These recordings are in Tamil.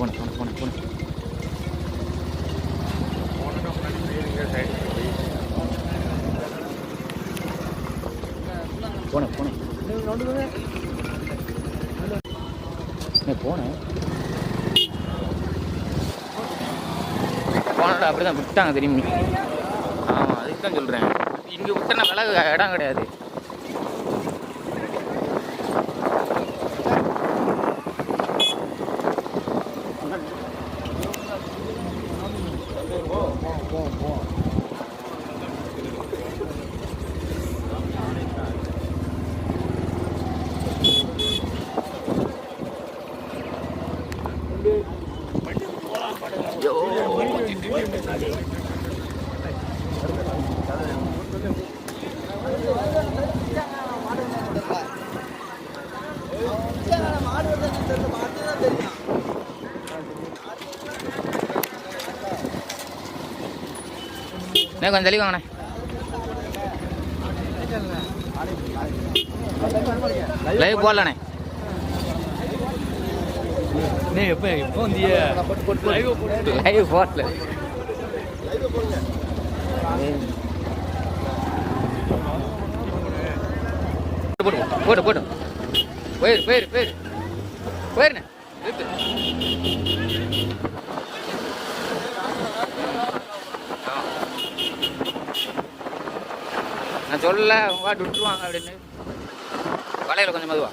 போன போன போன போன போனேன் போன போனேன். போனடா அப்படி தான் விட்டாங்க திரும்பி ஆமாம் அதுக்கு தான் சொல்கிறேன் இங்கே விட்டன விலை இடம் கிடையாது. அண்ணே கொஞ்சம் தள்ளி வாங்கண்ணே. லைவ் போடலண்ணே. எப்போ எப்போ லைவ் போடல. போட்டு போட்டு போயிரு போயிரு போயிரு போயிருண்ணே இருக்கு வரல சொல்லல வாட்டு விட்டுருவாங்க அப்படின்னு. வலையில கொஞ்சம் மதுவா.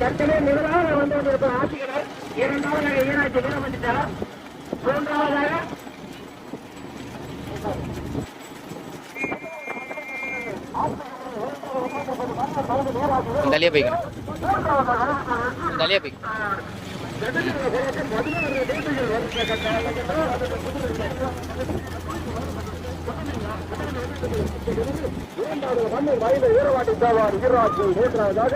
தற்கனவே முதலாக வந்து கொண்டிருக்கும் ஆட்சிகளர் இரண்டாவதாக ஈராட்சி வீரமஞ்சிட்டார் மூன்றாவதாக இந்த போய்க்கணும். இந்த போய்க்கணும். இரண்டாவது மண்ணு வயது வீரவாட்டி தேவார் ஈராட்சி மூன்றாவதாக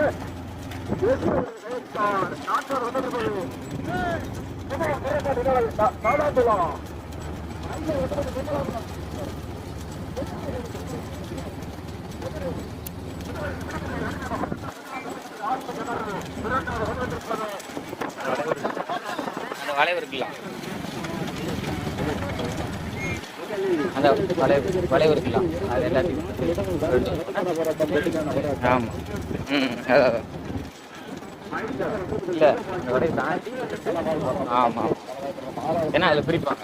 வளைவு இருக்குல்ல. அந்த வளைவு வளைவு இருக்குல்ல. அது எல்லாத்தையும் ஆமாம் ம் அதான், இந்த தாண்டி. ஆமாம் ஏன்னா அதில் பிரிப்பாங்க.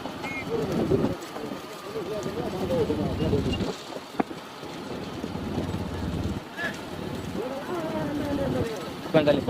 தள்ளி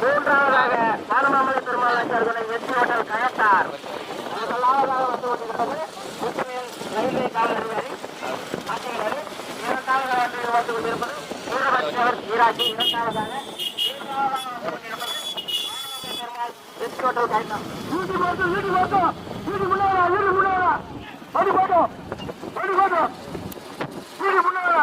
மூன்றாவதாக பாலமாமலை பெருமாள் ஆச்சார்களை வெற்றி ஓட்டல் கயத்தார் முதலாவதாக வந்து கொண்டிருப்பது முத்துவேல் ரயில்வே காவல் அதிகாரி ஆட்சியாளர் இரண்டாவதாக வந்து கொண்டிருப்பது வீரபக்தவர் ஈராட்சி இரண்டாவதாக மூன்றாவதாக வந்து கொண்டிருப்பது பாலமாமலை பெருமாள் எஸ்டி ஹோட்டல் கயத்தார் வீட்டு போட்டு வீட்டு போட்டு வீட்டு முன்னாடி வீட்டு முன்னாடி அடி போட்டோம் அடி போட்டோம் வீட்டு முன்னாடி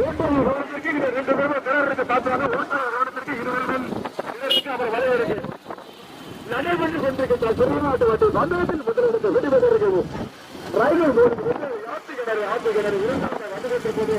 ஓட்டூர் ரோடத்திற்கு இந்த ரெண்டு பேரும் திறருக்கு பார்த்தாங்க ஓட்டூர் ரோடத்திற்கு இருவரும் இதற்கு அவர் வரையறுக்கு நடைபெற்று கொண்டிருக்கின்ற திருநாட்டு வட்டி மண்டலத்தில் முதலிடத்தை வெடிவதற்கு ரயில்வே போர்டு வந்து ஆற்று கிணறு ஆற்று கிணறு இரண்டாவது வந்துவிட்ட போது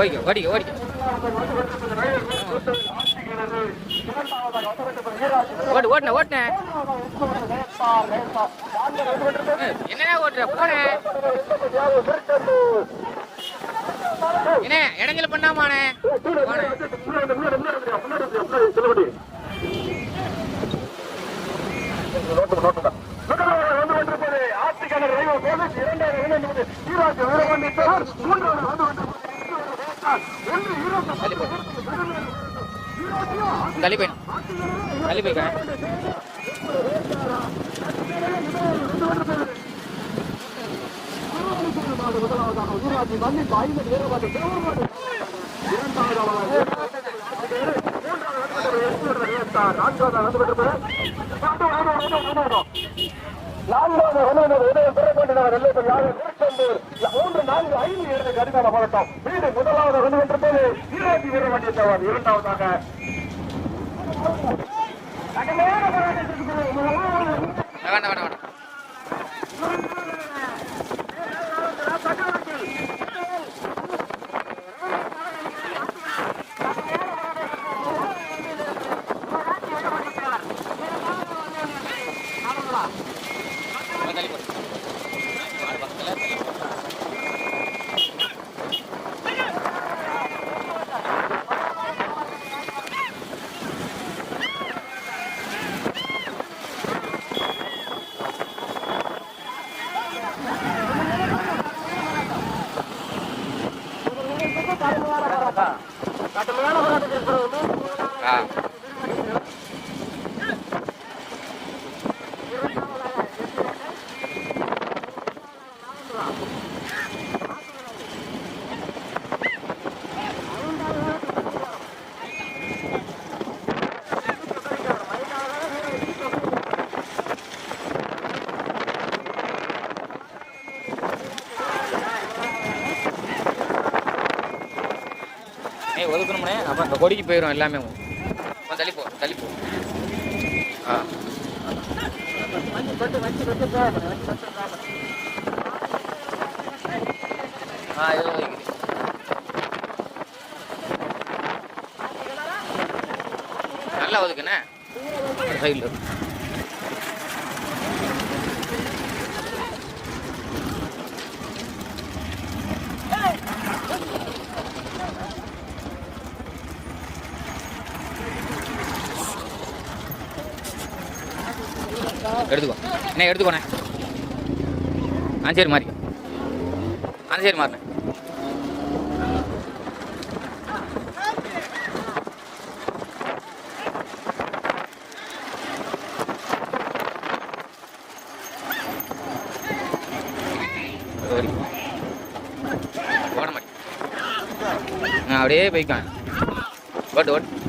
ஓடிக்க ஓடிக்க ஓடிக்க ஓடு ஓட்டுன ஓட்டுன என்ன ஓட்டுற போன என்ன இடைஞ்சல பண்ணாமானே போனேன் போய் தள்ளி போய்க்க மூன்று நான்கு ஐந்து இரண்டு கடிகார மாவட்டம் வீடு முதலாவது உணவு போது ஈராட்சி வீரமணி தவர் இரண்டாவதாக. கடுமையான போராட்டத்திற்கு பிறகு ஒதுக்கணும்னே அப்போ அந்த கொடிக்கு போயிடும் எல்லாமே. அப்போ தள்ளி போ தள்ளி போ. ஆ. ஆ இதில் ஒதுக்கிது நல்லா ஒதுக்குண்ணே. சைடில். நான் என்ன எடுத்துக்கோண்ணே ஆ சரி மாறிக்கோ ஆ சரி மாறினேன் சரி அப்படியே போய்க்கான் ஓட்டு ஓட்டு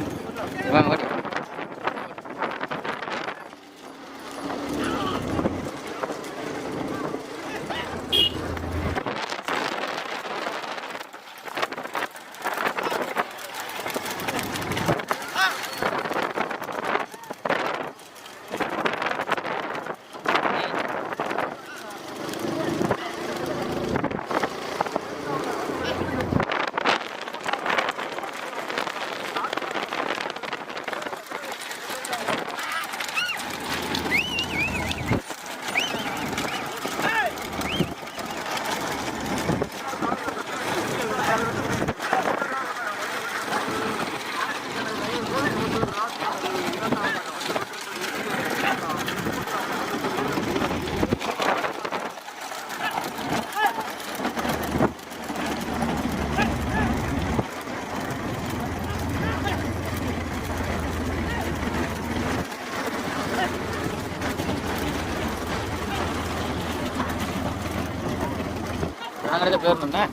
போயிருந்தோம்னா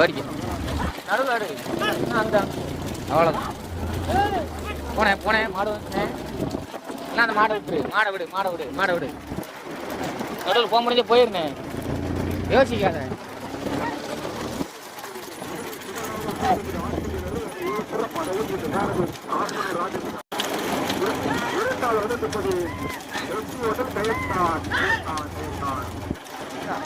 வரிக்க. நடுவில் அவ்வளோதான் போனேன் போனேன் மாடு வந்துட்டேன் என்ன அந்த மாடை விட்டுரு? மாடை விடு மாடை விடு மாடை விடு. நடுவில் போக முடிஞ்சு போயிருந்தேன் யோசிக்காத. வந்து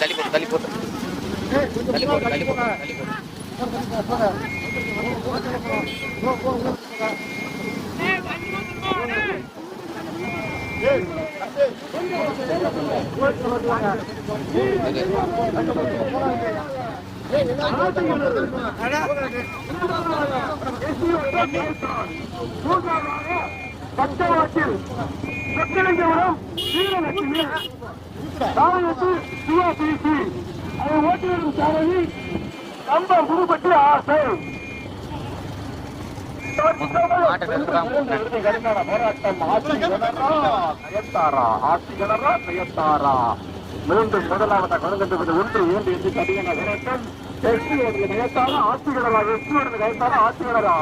தள்ளி போட்டு தள்ளி போட்டு தள்ளி போட்டு தள்ளி போட்டு தள்ளி போட்டு பச்சவாக்கில் சொக்கலிங்கபுரம் வீரலட்சுமி தாயத்து சிவபிசி அதை ஓட்டி வரும் சாரதி ஆசை மீண்டும் முதலாவதாக கலந்துட்டு ஒன்று இரண்டு என்று கடின போராட்டம் வெற்றி ஒரு நினைத்தாரா ஆட்சிகளரா வெற்றி ஒரு நினைத்தாரா ஆட்சிகளரா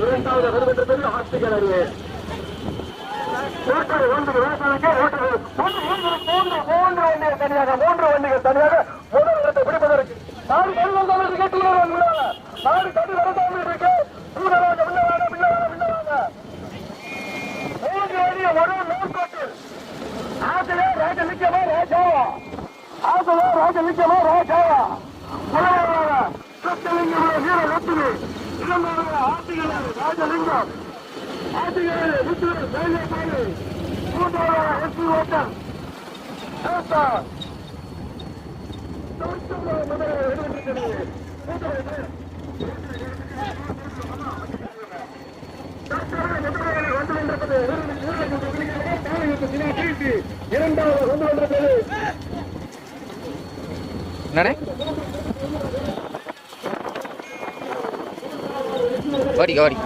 இரண்டாவது வருடத்திற்கு ஆட்சிகளர் ஓட்டர் ஒன்று. மூன்று மூன்று மூன்று மூன்று வண்டிகள் தனியாக மூன்று வண்டிகள் தனியாக முதல் இடத்தை பிடிப்பதற்கு நாடு கடி வந்தாலும் கேட்டுள்ளவர் உள்ளாங்க நாடு கடி வரதாமல் இருக்கு. தூரமாக உள்ளவாங்க உள்ளவாங்க உள்ளவாங்க மூன்று வண்டிய ஒரு நோக்கத்தில் ஆசையா ராஜலிங்கமா ராஜாவா ஆசையா ராஜலிங்கமா ராஜாவா முதலாவதாக சொத்தலிங்கமான வீர லட்சுமி. இரண்டாவதாக ஆசிரியர் ராஜலிங்கம். ஆசிரியர் விஷ்ணு தைரியசாலி. மூன்றாவதாக எஸ்பி ஓட்டம் ஏசார் இரண்டாவது கொண்டு என்னடே? ஓடிக்க ஓடி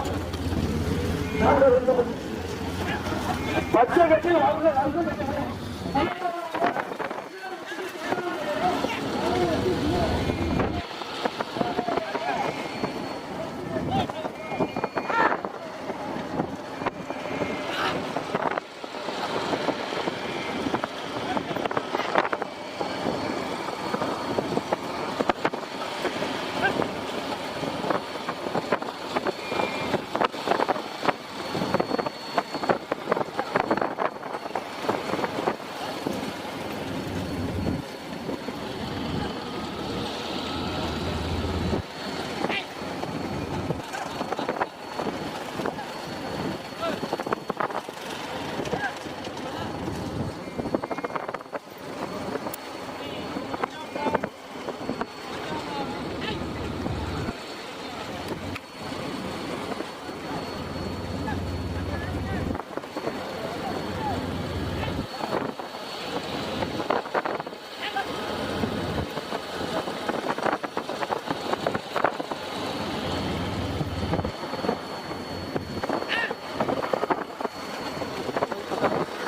பச்சை கட்டி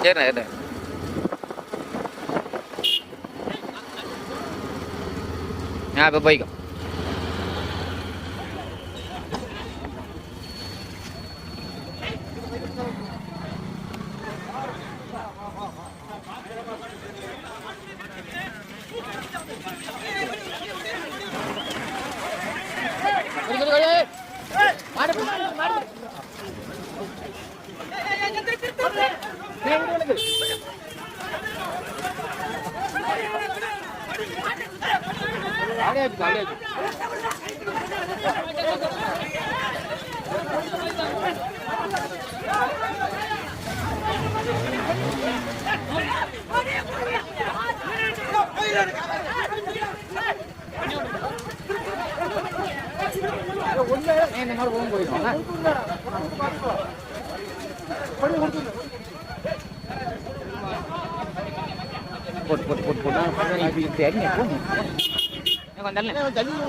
chết này này. Nha bye bye இந்த மாதிரி போகும் போயிடும் பண்ணி கொடுத்துருந்தேன் போட்டு போட்டு போட்டு போட்டு தெரிஞ்ச கொஞ்சம் கொஞ்சம்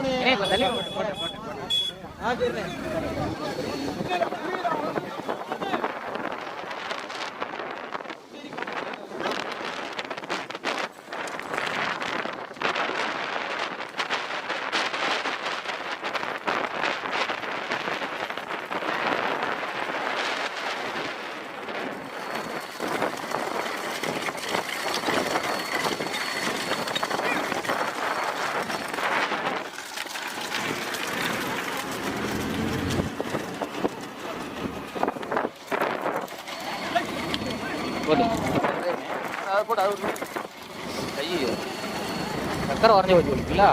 சக்கரை உறைஞ்சி வச்சு கொடுப்பீங்களா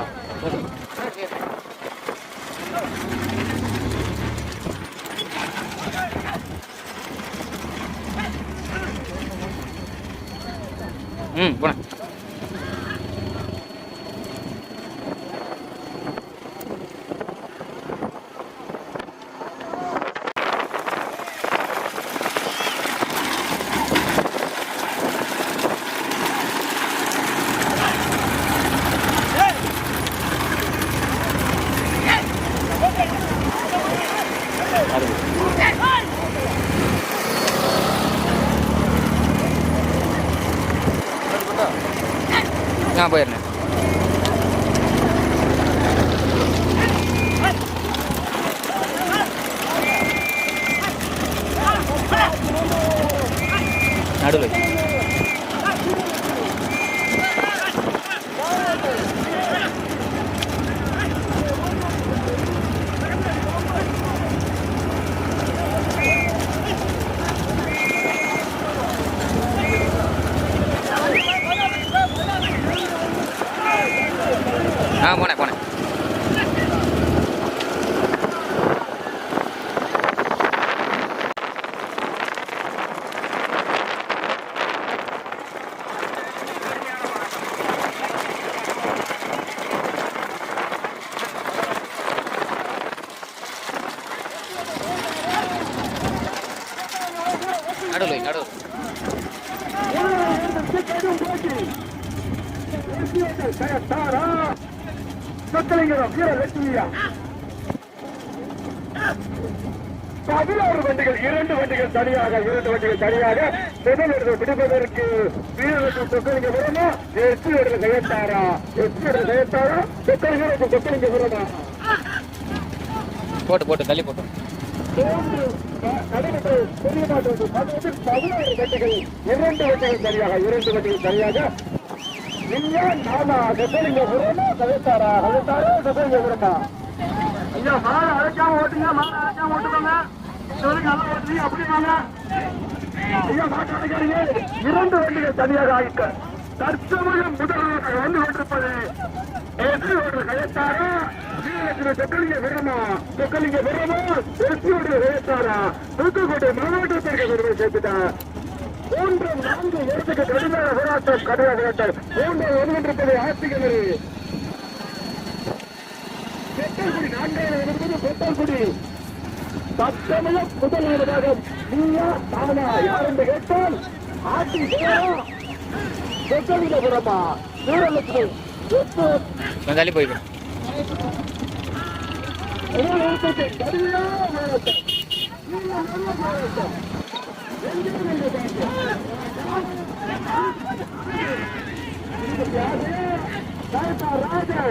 தனியாக இரண்டு வண்டிகள் தனியாக முதல் இடத்தை பிடிப்பதற்கு வீரலட்சுமி சொக்கலிங்க வருமா? எஸ்பி இடத்துல செய்யத்தாரா எஸ்பி இடத்துல செய்யத்தாரா சொக்கலிங்க சொக்கலிங்க வருமா? போட்டு போட்டு தள்ளி போட்டு. இரண்டு வண்டிகள் தனியாக இரண்டு வண்டிகள் தனியாக. நீங்க நானா சொக்கலிங்க வருமா? செய்யத்தாரா செய்யத்தாரா சொக்கலிங்க வருமா? ஐயா மாலை ஓட்டுங்க மாலை இரண்டு வண்டிகள் தனியாக ஆகிட்ட தற்சமயம் முதல்வராக வந்து கொண்டிருப்பது எஸ்பி கயத்தாரா வீரலட்சுமி விரமா சொக்கலிங்க விரமா எஸ்பி கயத்தாரா தூத்துக்குடி மாவட்டத்திற்கு பெருமை சேர்த்துட்டார் மூன்று நான்கு இடத்துக்கு கடுமையான போராட்டம் கடுமையான போராட்டம் மூன்று ஒன்றிருப்பதை ஆட்சிகள் தற்சமயம் முதல்வராக நீயா தானா யார் என்று கேட்டால் சொக்கலிங்கபுரமா வீரலட்சுமி கொஞ்சம் தள்ளி பார்த்தோம் ராஜா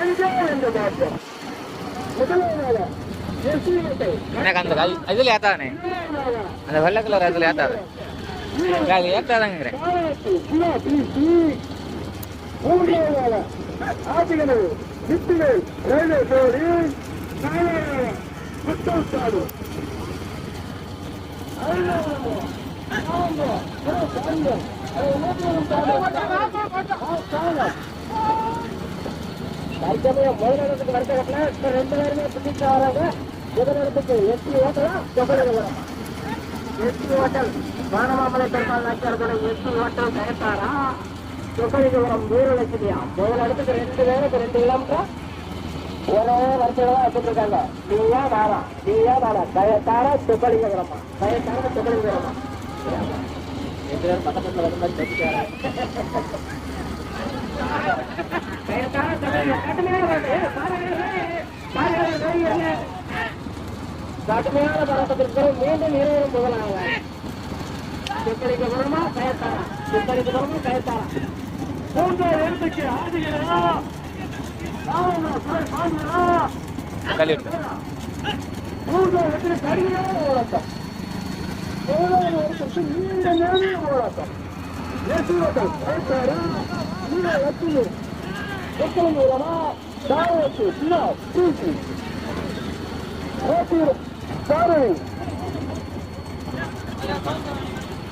எங்கே என்று பார்த்தோம் எனக்கு அந்த கல் இதில் ஏத்தாதானே அந்த வெள்ளை கலர் அதில் ஏத்தாது. அது ஏத்தாதாங்கிறேன் தற்சமயம் முதலிடத்துக்கு வர்த்தகத்துல ரெண்டு பேருமே பிடிச்சு வராங்க முதலிடத்துக்கு எஸ்டி ஓட்டலாம் தொகை SD hotel Vanamamalai Perumal Nachiyar SD hotel கயத்தாரா Chokkalingapuram வீரலட்சுமியா முதல் இடத்துக்கு ரெண்டு பேருக்கு ரெண்டு கிலோமீட்டர் ஒரே வரிசையில வச்சுட்டு இருக்காங்க நீயா நானா நீயா நானா கயத்தார துப்பளிங்க கிடமா கயத்தார ரெண்டு பேரும் பக்கத்துல மாதிரி கடுமையான பரப்பத்திற்கு மீண்டும் இருவரும் முதலாக துப்பளிக்க குணமா கயத்தாரா துப்பளிக்க குணமா கயத்தாரா மூன்றாவது தள்ளி விட்டு மூன்றாவது கடுமையான ஏழாவது இடத்துக்கு நீண்ட நேரிய போராட்டம். ஏசுவதல் கயத்தாரா நீங்க எத்தனை எத்தனை மூலமா தாவத்து சின்ன தூசி ஓட்டியும் சாரணி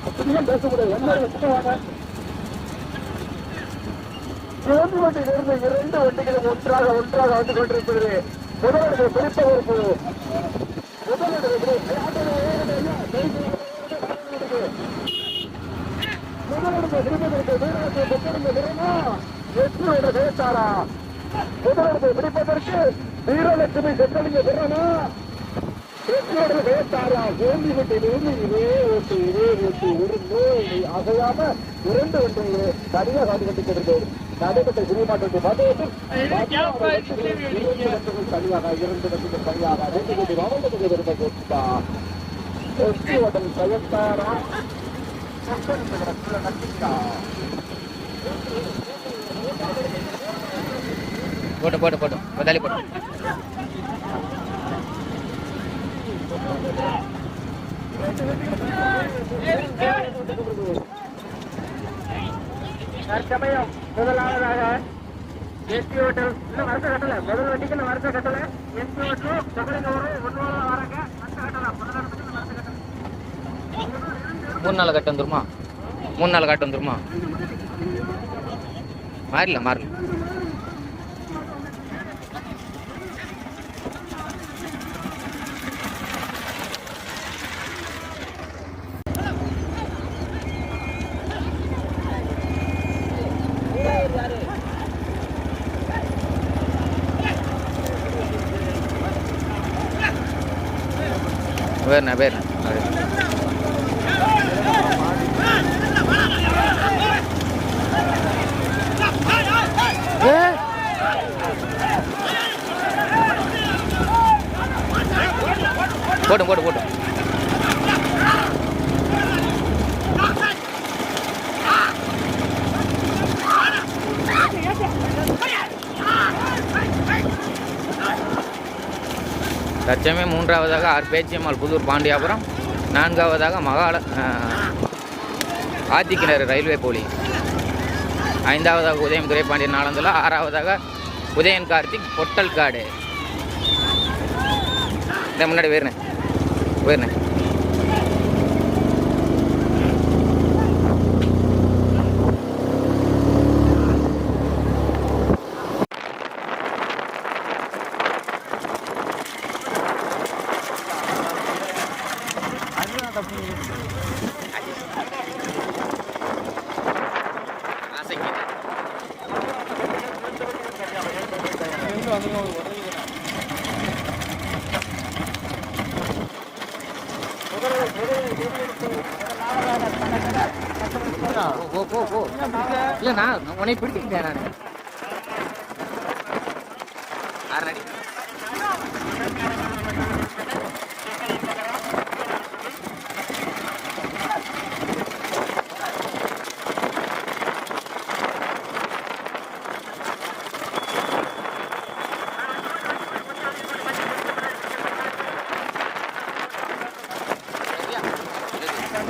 அப்படியும் பேச முடியாது எல்லாரும் வச்சுக்குவாங்க இரண்டு வண்டியிலிருந்து இரண்டு வண்டிகளும் ஒன்றாக ஒன்றாக வந்து கொண்டிருப்பது முதலிடத்தை பிடிப்பதற்கு முதலிடத்தை முதலிடத்தை பிடிப்பதற்கு வீரத்தை பெற்றிருந்த முதலிடத்தை பிடிப்பதற்கு வீரலட்சுமி வீரனா வெற்றியோட ஜெயத்தாரா ஓங்கி விட்டிலிருந்து இதே ஓட்டு இதே ஓட்டு. ஒரு நோய் அசையாம இரண்டு வண்டிகளே தனியாக காட்டு கட்டி கொண்டிருக்கிறது நடைபெற்ற சினிமாட்டத்தை மதத்தில் தனியாக இரண்டு வண்டிகள் தனியாக ரெண்டு கோடி மாவட்டத்துக்கு விரும்ப கொடுத்தா வெற்றி ஓட்டம் நட்டிக்கா போட்டு போட்டு போட்டு போட்டு தற்சமயம் முதலாவதாக எஸ்பி ஹோட்டல். இன்னும் வருஷ கட்டல. முதல் வண்டிக்கு இந்த வருஷ கட்டல. எஸ்டி ஹோட்டல் தொகலிங்கூரும் ஒன்று வராங்க வருஷ கட்டல. முதலாவதுக்கு இந்த வருஷ கட்டல. மூணு நாள் கட்டு வந்துருமா? மூணு நாள் கட்டு வந்துருமா? மாறல மாறலாம் வேறுண்ணா வேறுண்ணா போட்டும் போட்டு போட்டும் தற்சமயம் மூன்றாவதாக ஆர். பேச்சியம்மாள் புதூர் பாண்டியாபுரம். நான்காவதாக மகால ஆத்திக்கிணறு ரயில்வே போலி. ஐந்தாவதாக உதயம் துரைப்பாண்டியன் நாளந்தலா ஆறாவதாக உதயன் கார்த்திக் பொட்டல்காடு இந்த முன்னாடி போயிருந்தேன் போயிருந்தேன் போ போ போ இல்லை நான் உன்னை பிடிச்சிக்கிட்டேன் நான் ஆறடி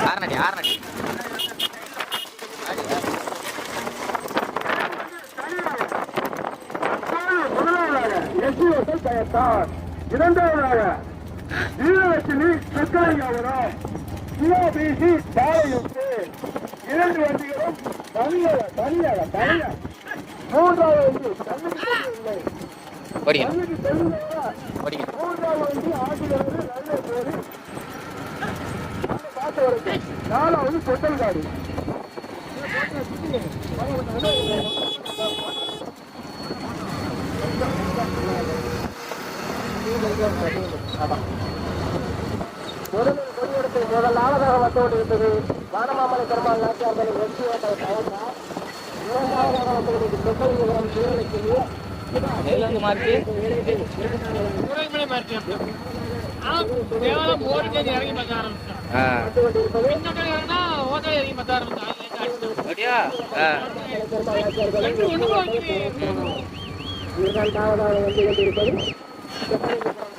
ஆறடி ஆறடி முதலாவதாக எஸ்டி ஹோட்டல் பயத்தார் இரண்டாவதாக வீரலட்சுமி சக்கரையாவரம் சிவாபிசி பாலையுத்து இரண்டு வண்டிகளும் தனியாக தனியாக தனியாக மூன்றாவது வண்டி தண்ணிக்கு இல்லை. மூன்றாவது வண்டி ஆசிரியர் நல்ல பேரு. பார்த்து வரைக்கும் நாலாவது பொட்டல் காடு. முதலில் கொடியெடுத்து முதலாவதாக வந்து கொண்டிருப்பது வானமாமலை பெருமாள் நாட்டியார்கள் வெற்றி ஓட்டை கயத்தார் இரண்டாவதாக வந்து கொண்டிருக்கிறது சொக்கலிங்கம் சீரழிக்கு எதுல இருந்து மாறிச்சு கொண்டிருப்பது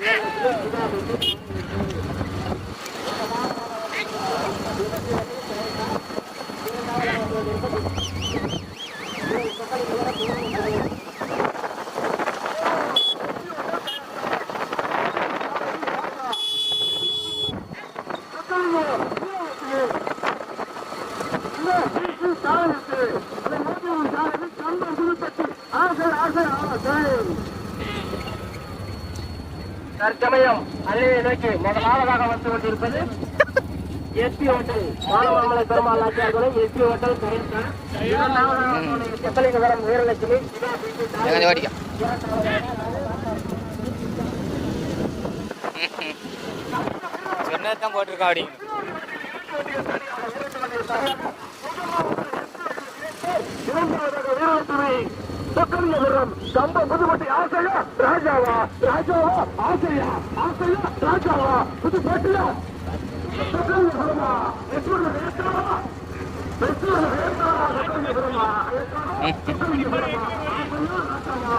தற்சமயம் வந்து கொண்டிருப்பது எஸ்பி ஹோட்டல் மாணவர்மலை பெருமாள் ஆட்சியார்களை எஸ்பி ஹோட்டல் செப்பலிங்கபுரம் வீரலட்சுமி எங்க ஓடிக்க சொன்னது தான் போட்டிருக்கா அப்படிங்க இரண்டாவதாக சொக்கலிங்கபுரம் கம்ப புதுப்பட்டி ஆசையா? ராஜாவா? ராஜாவா? ஆசையா? ஆசையா? ராஜாவா? புதுப்பட்டியா? வேட்டாவா? வெற்றூர் வேட்டாவா? சொக்கலிங்கபுரமா சொக்கலிங்கபுரமா ஆசையா ராஜாவா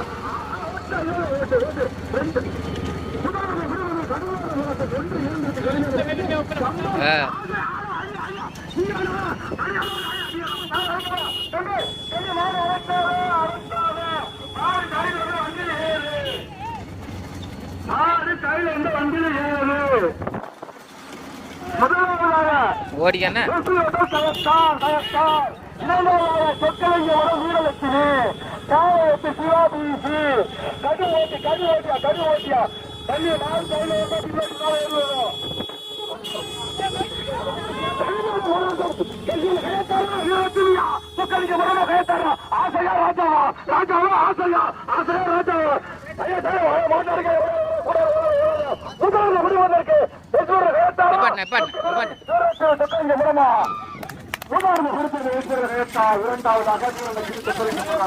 ஆசையா ஓட்டு ஓட்டு ரெண்டு முதலாவது விடுவது கடுமையான ஒன்று இரண்டு கடுமையான ஆ ஓடிக்க என்ன ஆசையா ராஜாவா? ராஜாவா ஆசையா? ஆசையா ராஜாவா? ஐயா மாட்டாருங்க முதல்ல முடிவதற்கு நிப்பாட்டு, நிப்பாட்டு, நிப்பாட்டு.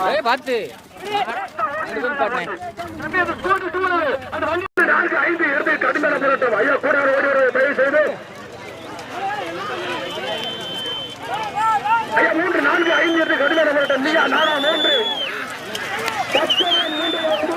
ஏய் பார்த்து ரெண்டு பேரும் பாட்டேன் மூன்று நான்கு ஐந்து இருந்து கடுமையான போராட்டம் நீயா நானா மூன்று மூன்று மூன்று